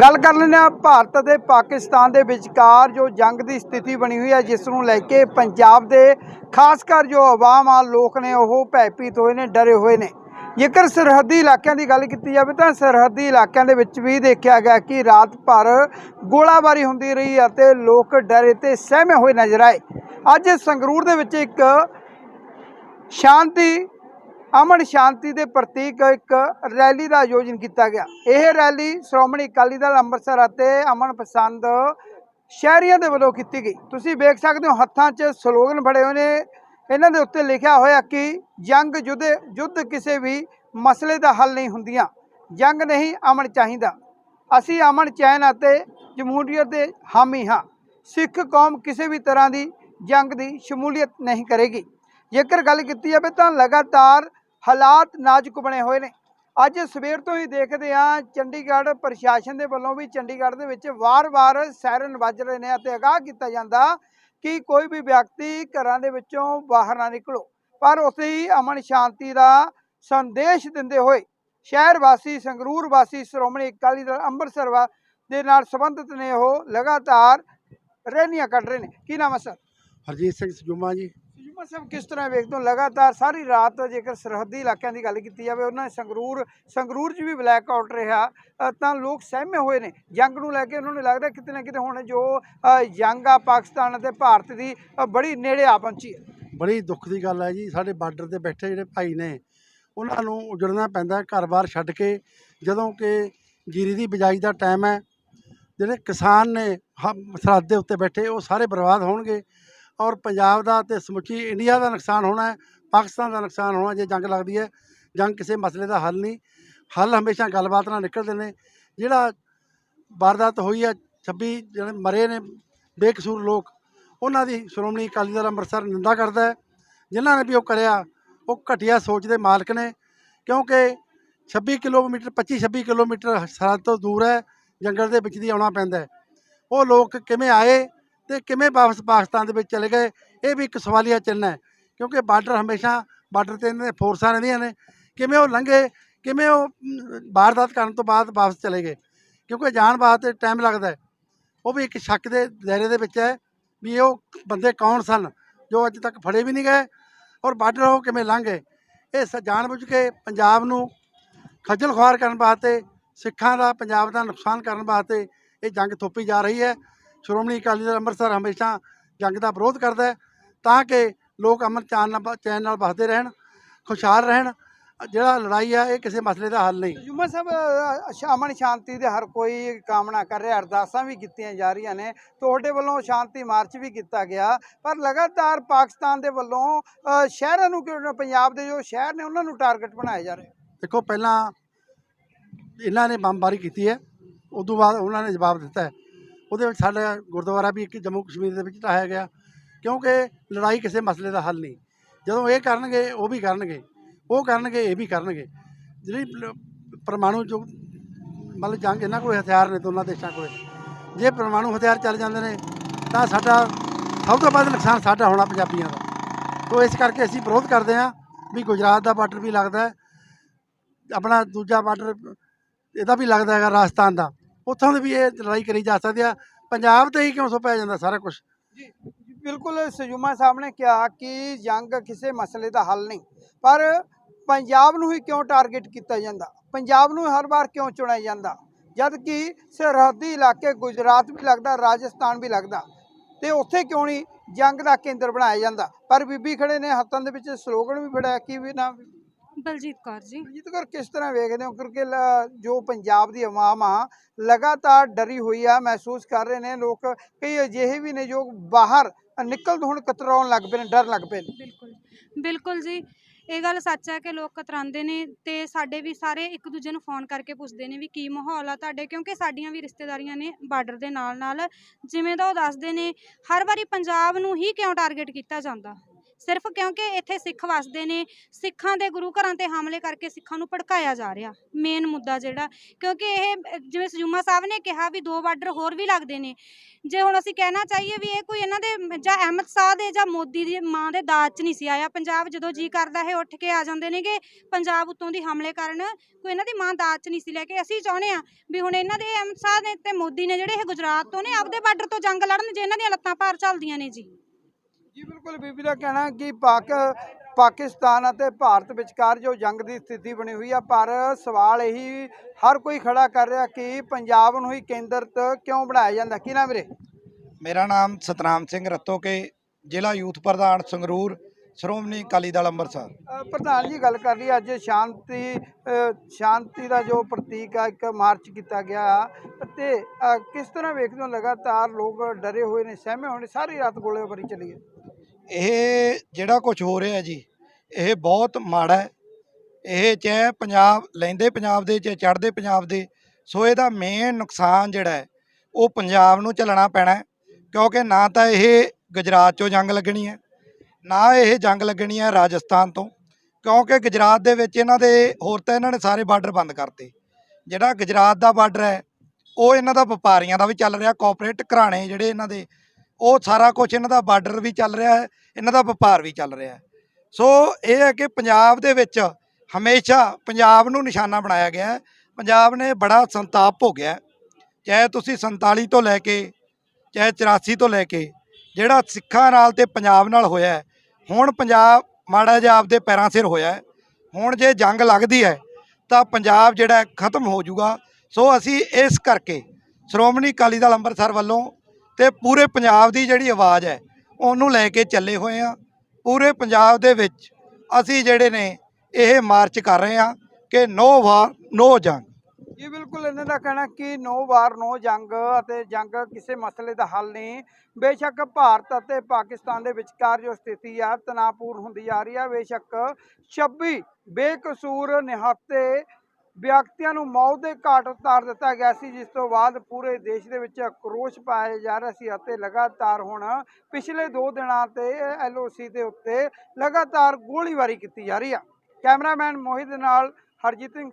ਗੱਲ ਕਰ ਲੈਂਦੇ ਹਾਂ, ਭਾਰਤ ਅਤੇ ਪਾਕਿਸਤਾਨ ਦੇ ਵਿਚਕਾਰ ਜੋ ਜੰਗ ਦੀ ਸਥਿਤੀ ਬਣੀ ਹੋਈ ਹੈ, ਜਿਸ ਨੂੰ ਲੈ ਕੇ ਪੰਜਾਬ ਦੇ ਖਾਸ ਕਰ ਜੋ ਆਵਾਮ ਆ ਲੋਕ ਨੇ, ਉਹ ਭੈਭੀਤ ਹੋਏ ਨੇ, ਡਰੇ ਹੋਏ ਨੇ। ਜੇਕਰ ਸਰਹੱਦੀ ਇਲਾਕਿਆਂ ਦੀ ਗੱਲ ਕੀਤੀ ਜਾਵੇ ਤਾਂ ਸਰਹੱਦੀ ਇਲਾਕਿਆਂ ਦੇ ਵਿੱਚ ਵੀ ਦੇਖਿਆ ਗਿਆ ਕਿ ਰਾਤ ਭਰ ਗੋਲਾਬਾਰੀ ਹੁੰਦੀ ਰਹੀ ਅਤੇ ਲੋਕ ਡਰੇ ਤੇ ਸਹਿਮੇ ਹੋਏ ਨਜ਼ਰ ਆਏ। ਅੱਜ ਸੰਗਰੂਰ ਦੇ ਵਿੱਚ ਇੱਕ ਸ਼ਾਂਤੀ ਅਮਨ ਸ਼ਾਂਤੀ ਦੇ ਪ੍ਰਤੀਕ ਇੱਕ ਰੈਲੀ ਦਾ ਆਯੋਜਨ ਕੀਤਾ ਗਿਆ। ਇਹ ਰੈਲੀ ਸ਼੍ਰੋਮਣੀ ਅਕਾਲੀ ਦਲ ਅੰਮ੍ਰਿਤਸਰ ਅਤੇ ਅਮਨ ਪਸੰਦ ਸ਼ਹਿਰੀਆਂ ਦੇ ਵੱਲੋਂ ਕੀਤੀ ਗਈ। ਤੁਸੀਂ ਵੇਖ ਸਕਦੇ ਹੋ ਹੱਥਾਂ 'ਚ ਸਲੋਗਨ ਫੜੇ ਹੋਏ ਨੇ। ਇਹਨਾਂ ਦੇ ਉੱਤੇ ਲਿਖਿਆ ਹੋਇਆ ਕਿ ਜੰਗ ਯੁੱਧ ਯੁੱਧ ਕਿਸੇ ਵੀ ਮਸਲੇ ਦਾ ਹੱਲ ਨਹੀਂ ਹੁੰਦੀਆਂ। ਜੰਗ ਨਹੀਂ ਅਮਨ ਚਾਹੀਦਾ। ਅਸੀਂ ਅਮਨ, ਚੈਨ ਅਤੇ ਜਮਹੂਰੀਅਤ ਦੇ ਹਾਮੀ ਹਾਂ। ਸਿੱਖ ਕੌਮ ਕਿਸੇ ਵੀ ਤਰ੍ਹਾਂ ਦੀ ਜੰਗ ਦੀ ਸ਼ਮੂਲੀਅਤ ਨਹੀਂ ਕਰੇਗੀ। ਜੇਕਰ ਗੱਲ ਕੀਤੀ ਜਾਵੇ ਤਾਂ ਲਗਾਤਾਰ ਹਾਲਾਤ ਨਾਜ਼ੁਕ ਬਣੇ ਹੋਏ ਨੇ। ਅੱਜ ਸਵੇਰ ਤੋਂ ਹੀ ਦੇਖਦੇ ਹਾਂ, ਚੰਡੀਗੜ੍ਹ ਪ੍ਰਸ਼ਾਸਨ ਦੇ ਵੱਲੋਂ ਵੀ ਚੰਡੀਗੜ੍ਹ ਦੇ ਵਿੱਚ ਵਾਰ-ਵਾਰ ਸਾਇਰਨ ਵੱਜ ਰਹੇ ਨੇ ਅਤੇ ਅਗਾਹ ਕੀਤਾ ਜਾਂਦਾ ਕਿ ਕੋਈ ਵੀ ਵਿਅਕਤੀ ਘਰਾਂ ਦੇ ਵਿੱਚੋਂ ਬਾਹਰ ਨਾ ਨਿਕਲੋ। ਪਰ ਉੱਥੇ ਹੀ ਅਮਨ ਸ਼ਾਂਤੀ ਦਾ ਸੰਦੇਸ਼ ਦਿੰਦੇ ਹੋਏ ਸ਼ਹਿਰ ਵਾਸੀ, ਸੰਗਰੂਰ ਵਾਸੀ ਸ਼੍ਰੋਮਣੀ ਅਕਾਲੀ ਦਲ ਅੰਮ੍ਰਿਤਸਰ ਵਾ ਦੇ ਨਾਲ ਸੰਬੰਧਿਤ ਨੇ ਉਹ ਲਗਾਤਾਰ ਰੈਲੀਆਂ ਕੱਢ ਰਹੇ ਨੇ। ਕੀ ਨਾਮ ਹੈ, ਸਰ? ਹਰਜੀਤ ਸਿੰਘ ਸਜੂਮਾ ਜੀ। ਜੁਮਾ ਸਾਹਿਬ ਕਿਸ ਤਰ੍ਹਾਂ ਵੇਖਦੇ ਹੋ? ਲਗਾਤਾਰ ਸਾਰੀ ਰਾਤ ਜੇਕਰ ਸਰਹੱਦੀ ਇਲਾਕਿਆਂ ਦੀ ਗੱਲ ਕੀਤੀ ਜਾਵੇ ਉਹਨਾਂ ਸੰਗਰੂਰ ਸੰਗਰੂਰ 'ਚ ਵੀ ਬਲੈਕ ਆਊਟ ਰਿਹਾ ਤਾਂ ਲੋਕ ਸਹਿਮੇ ਹੋਏ ਨੇ। ਜੰਗ ਨੂੰ ਲੈ ਕੇ ਉਹਨਾਂ ਨੂੰ ਲੱਗਦਾ ਕਿਤੇ ਨਾ ਕਿਤੇ ਹੁਣ ਜੋ ਅ, ਜੰਗ ਆ ਪਾਕਿਸਤਾਨ ਅਤੇ ਭਾਰਤ ਦੀ ਬੜੀ ਨੇੜੇ ਆ ਪਹੁੰਚੀ ਹੈ। ਬੜੀ ਦੁੱਖ ਦੀ ਗੱਲ ਹੈ ਜੀ। ਸਾਡੇ ਬਾਰਡਰ ਤੇ ਬੈਠੇ ਜਿਹੜੇ ਭਾਈ ਨੇ ਉਹਨਾਂ ਨੂੰ ਉਜੜਨਾ ਪੈਂਦਾ ਘਰ-ਬਾਰ ਛੱਡ ਕੇ ਜਦੋਂ ਕਿ ਜੀਰੀ ਦੀ ਬਿਜਾਈ ਦਾ ਟਾਈਮ ਹੈ ਜਿਹੜੇ ਕਿਸਾਨ ਨੇ ਹ- ਸਰਹੱਦ ਦੇ ਉੱਤੇ ਬੈਠੇ ਉਹ ਸਾਰੇ ਬਰਬਾਦ ਹੋਣਗੇ। ਔਰ ਪੰਜਾਬ ਦਾ ਤੇ ਸਮੁੱਚੀ ਇੰਡੀਆ ਦਾ ਨੁਕਸਾਨ ਹੋਣਾ ਹੈ, ਪਾਕਿਸਤਾਨ ਦਾ ਨੁਕਸਾਨ ਹੋਣਾ ਜੇ ਜੰਗ ਲੱਗਦੀ ਹੈ, ਜੰਗ ਕਿਸੇ ਮਸਲੇ ਦਾ ਹੱਲ ਨਹੀਂ। ਹੱਲ ਹਮੇਸ਼ਾ ਗੱਲਬਾਤ ਨਾਲ ਨਿਕਲਦੇ ਨੇ। ਜਿਹੜਾ ਵਾਰਦਾਤ ਹੋਈ ਹੈ 26 ਜਿਹੜੇ ਮਰੇ ਨੇ, ਬੇਕਸੂਰ ਲੋਕ, ਉਹਨਾਂ ਦੀ ਸ਼੍ਰੋਮਣੀ ਅਕਾਲੀ ਦਲ ਅੰਮ੍ਰਿਤਸਰ ਨਿੰਦਾ ਕਰਦਾ ਹੈ। ਜਿਨ੍ਹਾਂ ਨੇ ਵੀ ਉਹ ਕਰਿਆ, ਉਹ ਘਟੀਆ ਸੋਚ ਦੇ ਮਾਲਕ ਨੇ, ਕਿਉਂਕਿ 26 ਕਿਲੋਮੀਟਰ 25 26 ਕਿਲੋਮੀਟਰ ਸਰਹੱਦ ਤੋਂ ਦੂਰ ਹੈ, ਜੰਗਲ ਦੇ ਵਿੱਚ ਦੀ ਆਉਣਾ ਪੈਂਦਾ ਉਹ ਲੋਕ ਕਿਵੇਂ ਆਏ ਤੇ ਕਿਵੇਂ ਵਾਪਸ ਪਾਕਿਸਤਾਨ ਦੇ ਵਿੱਚ ਚਲੇ ਗਏ? ਇਹ ਵੀ ਇੱਕ ਸਵਾਲੀਆ ਚਿੰਨ੍ਹ ਹੈ ਕਿਉਂਕਿ ਬਾਰਡਰ ਹਮੇਸ਼ਾ ਬਾਰਡਰ ਤੇ ਇਹਨਾਂ ਦੇ ਫੋਰਸਾਂ ਰਹਿੰਦੀਆਂ ਨੇ। ਕਿਵੇਂ ਉਹ ਲੰਘੇ? ਕਿਵੇਂ ਉਹ ਅਮ, ਵਾਰਦਾਤ ਕਰਨ ਤੋਂ ਬਾਅਦ ਵਾਪਸ ਚਲੇ ਗਏ? ਕਿਉਂਕਿ ਜਾਣ ਵਾਸਤੇ ਟਾਈਮ ਲੱਗਦਾ ਉਹ ਵੀ ਇੱਕ ਸ਼ੱਕ ਦੇ ਦਾਇਰੇ ਦੇ ਵਿੱਚ ਹੈ ਵੀ ਉਹ ਬੰਦੇ ਕੌਣ ਸਨ ਜੋ ਅੱਜ ਤੱਕ ਫੜੇ ਵੀ ਨਹੀਂ ਗਏ ਔਰ ਬਾਰਡਰ ਉਹ ਕਿਵੇਂ ਲੰਘ ਗਏ? ਇਹ ਸ- ਜਾਣਬੁੱਝ ਕੇ ਪੰਜਾਬ ਨੂੰ ਖੱਜਲ ਖੁਆਰ ਕਰਨ ਵਾਸਤੇ ਸਿੱਖਾਂ ਦਾ ਪੰਜਾਬ ਦਾ ਨੁਕਸਾਨ ਕਰਨ ਵਾਸਤੇ ਇਹ ਜੰਗ ਥੋਪੀ ਜਾ ਰਹੀ ਹੈ। ਸ਼੍ਰੋਮਣੀ ਅਕਾਲੀ ਦਲ ਅੰਮ੍ਰਿਤਸਰ ਹਮੇਸ਼ਾ ਜੰਗ ਦਾ ਵਿਰੋਧ ਕਰਦਾ ਹੈ ਤਾਂ ਕਿ ਲੋਕ ਅਮਨ ਚਾਨ ਨਾਲ ਚੈਨ ਨਾਲ ਵਸਦੇ ਰਹਿਣ ਖੁਸ਼ਹਾਲ ਰਹਿਣ ਜਿਹੜਾ ਲੜਾਈ ਆ ਇਹ ਕਿਸੇ ਮਸਲੇ ਦਾ ਹੱਲ ਨਹੀਂ। ਜੁਮਾ ਸਾਹਿਬ ਅਮਨ ਸ਼ਾਂਤੀ ਦੇ ਹਰ ਕੋਈ ਕਾਮਨਾ ਕਰ ਰਿਹਾ ਅਰਦਾਸਾਂ ਵੀ ਕੀਤੀਆਂ ਜਾ ਰਹੀਆਂ ਨੇ ਤੁਹਾਡੇ ਵੱਲੋਂ ਸ਼ਾਂਤੀ ਮਾਰਚ ਵੀ ਕੀਤਾ ਗਿਆ ਪਰ ਲਗਾਤਾਰ ਪਾਕਿਸਤਾਨ ਦੇ ਵੱਲੋਂ ਸ਼ਹਿਰਾਂ ਨੂੰ ਕਿਉਂ ਪੰਜਾਬ ਦੇ ਜੋ ਸ਼ਹਿਰ ਨੇ ਉਹਨਾਂ ਨੂੰ ਟਾਰਗੇਟ ਬਣਾਇਆ ਜਾ ਰਿਹਾ? ਦੇਖੋ ਪਹਿਲਾਂ ਇਹਨਾਂ ਨੇ ਬੰਬਾਰੀ ਕੀਤੀ ਹੈ ਉਸ ਤੋਂ ਬਾਅਦ ਉਹਨਾਂ ਨੇ ਜਵਾਬ ਦਿੱਤਾ ਹੈ। ਉਹਦੇ ਵਿੱਚ ਸਾਡਾ ਗੁਰਦੁਆਰਾ ਵੀ ਇੱਕ ਜੰਮੂ ਕਸ਼ਮੀਰ ਦੇ ਵਿੱਚ ਢਾਹਿਆ ਗਿਆ। ਕਿਉਂਕਿ ਲੜਾਈ ਕਿਸੇ ਮਸਲੇ ਦਾ ਹੱਲ ਨਹੀਂ। ਜਦੋਂ ਇਹ ਕਰਨਗੇ, ਉਹ ਵੀ ਕਰਨਗੇ। ਉਹ ਕਰਨਗੇ, ਇਹ ਵੀ ਕਰਨਗੇ। ਜਿਹੜੀ ਪਰਮਾਣੂ ਜੋ ਮਤਲਬ ਜੰਗ ਇਹਨਾਂ ਕੋਲ ਹਥਿਆਰ ਨੇ, ਦੋਨਾਂ ਦੇਸ਼ਾਂ ਕੋਲ। ਜੇ ਪਰਮਾਣੂ ਹਥਿਆਰ ਚੱਲ ਜਾਂਦੇ ਨੇ, ਤਾਂ ਸਾਡਾ ਸਭ ਤੋਂ ਵੱਧ ਨੁਕਸਾਨ ਸਾਡਾ ਹੋਣਾ ਪੰਜਾਬੀਆਂ ਦਾ। ਤੋਂ ਇਸ ਕਰਕੇ ਅਸੀਂ ਵਿਰੋਧ ਕਰਦੇ ਹਾਂ ਵੀ ਗੁਜਰਾਤ ਦਾ ਬਾਰਡਰ ਵੀ ਲੱਗਦਾ ਆਪਣਾ ਦੂਜਾ ਬਾਰਡਰ, ਇਹਦਾ ਵੀ ਲੱਗਦਾ ਹੈਗਾ ਰਾਜਸਥਾਨ ਦਾ। ਉੱਥੋਂ ਦੀ ਵੀ ਇਹ ਲੜਾਈ ਕਰੀ ਜਾ ਸਕਦੀ ਆ। ਪੰਜਾਬ ਤੇ ਹੀ ਕਿਉਂ ਸੋਪਿਆ ਜਾਂਦਾ ਸਾਰਾ ਕੁਝ ਜੀ, ਬਿਲਕੁਲ ਸਜੂਮਾ ਸਾਹਿਬ ਨੇ ਕਿਹਾ ਕਿ ਜੰਗ ਕਿਸੇ ਮਸਲੇ ਦਾ ਹੱਲ ਨਹੀਂ, ਪਰ ਪੰਜਾਬ ਨੂੰ ਹੀ ਕਿਉਂ ਟਾਰਗੇਟ ਕੀਤਾ ਜਾਂਦਾ? ਪੰਜਾਬ ਨੂੰ ਹਰ ਵਾਰ ਕਿਉਂ ਚੁਣਿਆ ਜਾਂਦਾ? ਜਦ ਕਿ ਸਰਹੱਦੀ ਇਲਾਕੇ ਗੁਜਰਾਤ ਵੀ ਲੱਗਦਾ, ਰਾਜਸਥਾਨ ਵੀ ਲੱਗਦਾ, ਤੇ ਉੱਥੇ ਕਿਉਂ ਨਹੀਂ ਜੰਗ ਦਾ ਕੇਂਦਰ ਬਣਾਇਆ ਜਾਂਦਾ? ਪਰ ਬੀਬੀ ਖੜੇ ਨੇ, ਹੱਥਾਂ ਦੇ ਵਿੱਚ ਸਲੋਗਨ ਵੀ ਫੜਿਆ, ਕਿ ਵੀ ਨਾ ਬਲਜੀਤ ਕੌਰ ਜੀ। ਜੀਤ ਕਰ ਕਿਸ ਤਰ੍ਹਾਂ ਵੇਖਦੇ ਹੋ? ਕਿਉਂਕਿ ਜੋ ਪੰਜਾਬ ਦੀ ਆਵਾਮ ਆ ਲਗਾਤਾਰ ਡਰੀ ਹੋਈ ਆ ਮਹਿਸੂਸ ਕਰ ਰਹੇ ਨੇ ਲੋਕ। ਕਈ ਅਜਿਹੇ ਵੀ ਨੇ ਜੋ ਬਾਹਰ ਨਿਕਲ ਹੁਣ ਕਤਰਾਉਣ ਲੱਗ ਪਏ ਨੇ ਡਰ ਲੱਗ ਪਏ ਨੇ। ਬਿਲਕੁਲ ਬਿਲਕੁਲ ਜੀ। ਇਹ ਗੱਲ ਸੱਚ ਹੈ ਕਿ ਲੋਕ ਕਤਰਾਉਂਦੇ ਨੇ ਤੇ ਸਾਡੇ ਵੀ ਸਾਰੇ ਇੱਕ ਦੂਜੇ ਨੂੰ ਫੋਨ ਕਰਕੇ ਪੁੱਛਦੇ ਨੇ ਵੀ ਕੀ ਮਾਹੌਲ ਆ ਤੁਹਾਡੇ ਕਿਉਂਕਿ ਸਾਡੀਆਂ ਵੀ ਰਿਸ਼ਤੇਦਾਰੀਆਂ ਨੇ ਬਾਰਡਰ ਦੇ ਨਾਲ ਨਾਲ ਜਿਵੇਂ ਦਾ ਉਹ ਦੱਸਦੇ ਨੇ ਹਰ ਵਾਰੀ ਪੰਜਾਬ ਨੂੰ ਹੀ ਕਿਉਂ ਟਾਰਗੇਟ ਕੀਤਾ ਜਾਂਦਾ? ਸਿਰਫ ਕਿਉਂਕਿ ਇੱਥੇ ਸਿੱਖ ਵਸਦੇ ਨੇ, ਸਿੱਖਾਂ ਦੇ ਗੁਰੂ ਘਰਾਂ ਤੇ ਹਮਲੇ ਕਰਕੇ ਸਿੱਖਾਂ ਨੂੰ ਭੜਕਾਇਆ ਜਾ ਰਿਹਾ ਮੇਨ ਮੁੱਦਾ ਜਿਹੜਾ, ਕਿਉਂਕਿ ਇਹ, ਜਿਵੇਂ ਸਜੂਮਾ ਸਾਹਿਬ ਨੇ ਕਿਹਾ ਵੀ ਦੋ ਬਾਰਡਰ ਹੋਰ ਵੀ ਲੱਗਦੇ ਨੇ, ਜੇ ਹੁਣ ਅਸੀਂ ਕਹਿਣਾ ਚਾਹੀਏ ਵੀ ਇਹ ਕੋਈ ਇਹਨਾਂ ਦੇ, ਜਾਂ ਅਹਿਮਦ ਸ਼ਾਹ ਦੇ ਜਾਂ ਮੋਦੀ ਦੀ ਮਾਂ ਦੇ ਦਾਜ 'ਚ ਨਹੀਂ ਸੀ ਆਇਆ, ਪੰਜਾਬ ਜਦੋਂ ਜੀ ਕਰਦਾ ਇਹ ਉੱਠ ਕੇ ਆ ਜਾਂਦੇ ਨੇਗੇ, ਪੰਜਾਬ ਉੱਤੋਂ ਦੀ ਹਮਲੇ ਕਰਨ ਕੋਈ ਇਹਨਾਂ ਦੀ ਮਾਂ ਦਾਜ 'ਚ ਨਹੀਂ ਸੀ ਲੈ ਕੇ, ਅਸੀਂ ਚਾਹੁੰਦੇ ਆ ਵੀ ਹੁਣ ਇਹਨਾਂ ਦੇ ਅਹਿਮਦ ਸ਼ਾਹ ਨੇ ਤੇ ਮੋਦੀ ਨੇ ਜਿਹੜੇ ਇਹ ਗੁਜਰਾਤ ਤੋਂ ਨੇ, ਆਪਦੇ ਬਾਰਡਰ ਤੋਂ ਜੰਗ ਲੜਨ ਜੇ ਇਹਨਾਂ ਦੀਆਂ ਲੱਤਾਂ ਭਾਰ ਚੱਲਦੀਆਂ ਨੇ ਜੀ। ਜੀ ਬਿਲਕੁਲ ਬੀਬੀ ਦਾ ਕਹਿਣਾ ਕਿ ਪਾਕ ਪਾਕਿਸਤਾਨ ਅਤੇ ਭਾਰਤ ਵਿਚਕਾਰ ਜੋ ਜੰਗ ਦੀ ਸਥਿਤੀ ਬਣੀ ਹੋਈ ਆ ਪਰ ਸਵਾਲ ਇਹੀ ਹਰ ਕੋਈ ਖੜਾ ਕਰ ਰਿਹਾ ਕਿ ਪੰਜਾਬ ਨੂੰ ਹੀ ਕੇਂਦਰਤ ਕਿਉਂ ਬਣਾਇਆ ਜਾਂਦਾ? ਕੀ ਨਾ ਵੀਰੇ? ਮੇਰਾ ਨਾਮ ਸਤਨਾਮ ਸਿੰਘ ਰਤੋਕੇ ਜ਼ਿਲ੍ਹਾ ਯੂਥ ਪ੍ਰਧਾਨ ਸੰਗਰੂਰ ਸ਼੍ਰੋਮਣੀ ਅਕਾਲੀ ਦਲ ਅੰਮ੍ਰਿਤਸਰ। ਪ੍ਰਧਾਨ ਜੀ ਗੱਲ ਕਰ ਲਈ ਅੱਜ ਸ਼ਾਂਤੀ ਸ਼ਾਂਤੀ ਦਾ ਜੋ ਪ੍ਰਤੀਕ ਆ ਇੱਕ ਮਾਰਚ ਕੀਤਾ ਗਿਆ ਤੇ ਕਿਸ ਤਰ੍ਹਾਂ ਵੇਖਦੇ ਹੋ? ਲਗਾਤਾਰ ਲੋਕ ਡਰੇ ਹੋਏ ਨੇ ਸਹਿਮੇ ਹੋਏ ਨੇ ਸਾਰੀ ਰਾਤ ਗੋਲੀਬਾਰੀ ਚੱਲੀ ਹੈ। ਇਹ ਜਿਹੜਾ ਕੁਝ ਹੋ ਰਿਹਾ ਜੀ, ਇਹ ਬਹੁਤ ਮਾੜਾ ਹੈ। ਇਹ ਚਾਹੇ ਪੰਜਾਬ ਲੈਂਦੇ ਪੰਜਾਬ ਦੇ, ਚਾਹੇ ਚੜ੍ਹਦੇ ਪੰਜਾਬ ਦੇ, ਸੋ ਇਹਦਾ ਮੇਨ ਨੁਕਸਾਨ ਜਿਹੜਾ ਹੈ, ਉਹ ਪੰਜਾਬ ਨੂੰ ਝੱਲਣਾ ਪੈਣਾ ਕਿਉਂਕਿ ਨਾ ਤਾਂ ਇਹ ਗੁਜਰਾਤ 'ਚੋਂ ਜੰਗ ਲੱਗਣੀ ਹੈ, ਨਾ ਇਹ ਜੰਗ ਲੱਗਣੀ ਹੈ ਰਾਜਸਥਾਨ ਤੋਂ, ਕਿਉਂਕਿ ਗੁਜਰਾਤ ਦੇ ਵਿੱਚ ਇਹਨਾਂ ਦੇ, ਹੋਰ ਤਾਂ ਇਹਨਾਂ ਨੇ ਸਾਰੇ ਬਾਰਡਰ ਬੰਦ ਕਰਤੇ। ਜਿਹੜਾ ਗੁਜਰਾਤ ਦਾ ਬਾਰਡਰ ਹੈ, ਉਹ ਇਹਨਾਂ ਦਾ ਵਪਾਰੀਆਂ ਦਾ ਵੀ ਚੱਲ ਰਿਹਾ ਕਾਰਪੋਰੇਟ ਘਰਾਣੇ ਜਿਹੜੇ ਇਹਨਾਂ ਦੇ ਉਹ ਸਾਰਾ ਕੁਝ ਇਹਨਾਂ ਦਾ ਬਾਰਡਰ ਵੀ ਚੱਲ ਰਿਹਾ ਹੈ, ਇਹਨਾਂ ਦਾ ਵਪਾਰ ਵੀ ਚੱਲ ਰਿਹਾ ਹੈ। ਸੋ ਇਹ ਹੈ ਕਿ ਪੰਜਾਬ ਦੇ ਵਿੱਚ ਹਮੇਸ਼ਾ ਪੰਜਾਬ ਨੂੰ ਨਿਸ਼ਾਨਾ ਬਣਾਇਆ ਗਿਆ ਹੈ। ਪੰਜਾਬ ਨੇ ਬੜਾ ਸੰਤਾਪ ਭੋਗਿਆ ਚਾਹੇ ਤੁਸੀਂ 47 ਤੋਂ ਲੈ ਕੇ, ਚਾਹੇ 84 ਤੋਂ ਲੈ ਕੇ, ਜਿਹੜਾ ਸਿੱਖਾਂ ਨਾਲ ਤੇ ਪੰਜਾਬ ਨਾਲ ਹੋਇਆ ਹੁਣ ਪੰਜਾਬ ਮਾੜਾ ਜਿਹਾ ਆਪਦੇ ਪੈਰਾਂ ਸਿਰ ਹੋਇਆ ਹੁਣ ਜੇ ਜੰਗ ਲੱਗਦੀ ਹੈ, ਤਾਂ ਪੰਜਾਬ ਜਿਹੜਾ ਖਤਮ ਹੋ ਜਾਊਗਾ। ਸੋ ਅਸੀਂ ਇਸ ਕਰਕੇ ਸ਼੍ਰੋਮਣੀ ਅਕਾਲੀ ਦਲ ਅੰਮ੍ਰਿਤਸਰ ਵੱਲੋਂ ਤੇ ਪੂਰੇ ਪੰਜਾਬ ਦੀ ਜਿਹੜੀ ਆਵਾਜ਼ ਹੈ, ਉਹਨੂੰ ਲੈ ਕੇ ਚੱਲੇ ਹੋਏ ਆ ਪੂਰੇ ਪੰਜਾਬ ਦੇ ਵਿੱਚ ਅਸੀਂ ਜਿਹੜੇ ਨੇ, ਇਹ ਮਾਰਚ ਕਰ ਰਹੇ ਆ ਕਿ ਨੋ ਵਾਰ ਨੋ ਜੰਗ। ਜੀ ਬਿਲਕੁਲ, ਇਹਨਾਂ ਦਾ ਕਹਿਣਾ ਕਿ ਨੋ ਵਾਰ ਨੋ ਜੰਗ ਅਤੇ ਜੰਗ ਕਿਸੇ ਮਸਲੇ ਦਾ ਹੱਲ ਨਹੀਂ। ਬੇਸ਼ੱਕ ਭਾਰਤ ਅਤੇ ਪਾਕਿਸਤਾਨ ਦੇ ਵਿਚਕਾਰ ਜੋ ਸਥਿਤੀ ਆ, ਤਣਾਅਪੂਰਨ ਹੁੰਦੀ ਜਾ ਰਹੀ ਆ। ਬੇਸ਼ੱਕ 26 ਬੇਕਸੂਰ ਨਿਹੱਤੇ ਵਿਅਕਤੀਆਂ ਨੂੰ ਮੌਤ ਦੇ ਘਾਟ ਉਤਾਰ ਦਿੱਤਾ ਗਿਆ ਸੀ, ਜਿਸ ਤੋਂ ਬਾਅਦ ਪੂਰੇ ਦੇਸ਼ ਦੇ ਵਿੱਚ ਆਕਰੋਸ਼ ਪਾਇਆ ਜਾ ਰਿਹਾ ਸੀ ਅਤੇ ਲਗਾਤਾਰ ਹੁਣ ਪਿਛਲੇ 2 ਦਿਨਾਂ ਤੇ ਐਲਓਸੀ ਦੇ ਉੱਤੇ ਲਗਾਤਾਰ ਗੋਲੀਬਾਰੀ ਕੀਤੀ ਜਾ ਰਹੀ ਆ। ਕੈਮਰਾਮੈਨ ਮੋਹਿਤ ਨਾਲ ਹਰਜੀਤ ਸਿੰਘ